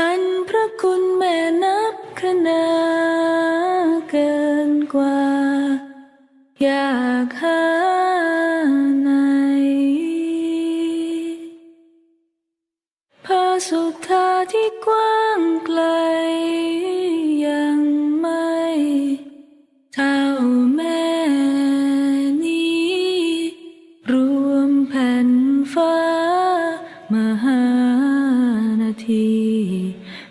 อันพระคุณแม่นับคะนาเกินกว่า อยากหาไหนพระสุธาที่กว้างไกล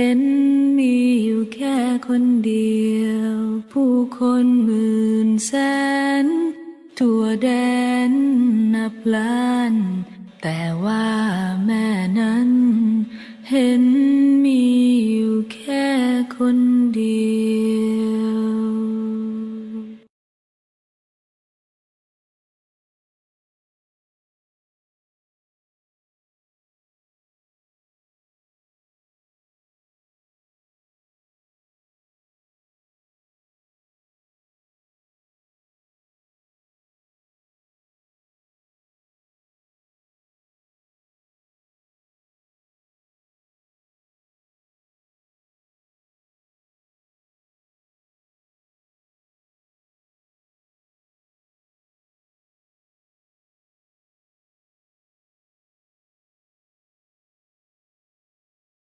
เห็นมีอยู่แค่คนเดียว ผู้คนหมื่นแสน ทั่วแดนนับล้าน แต่ว่าแม่นั้น เห็น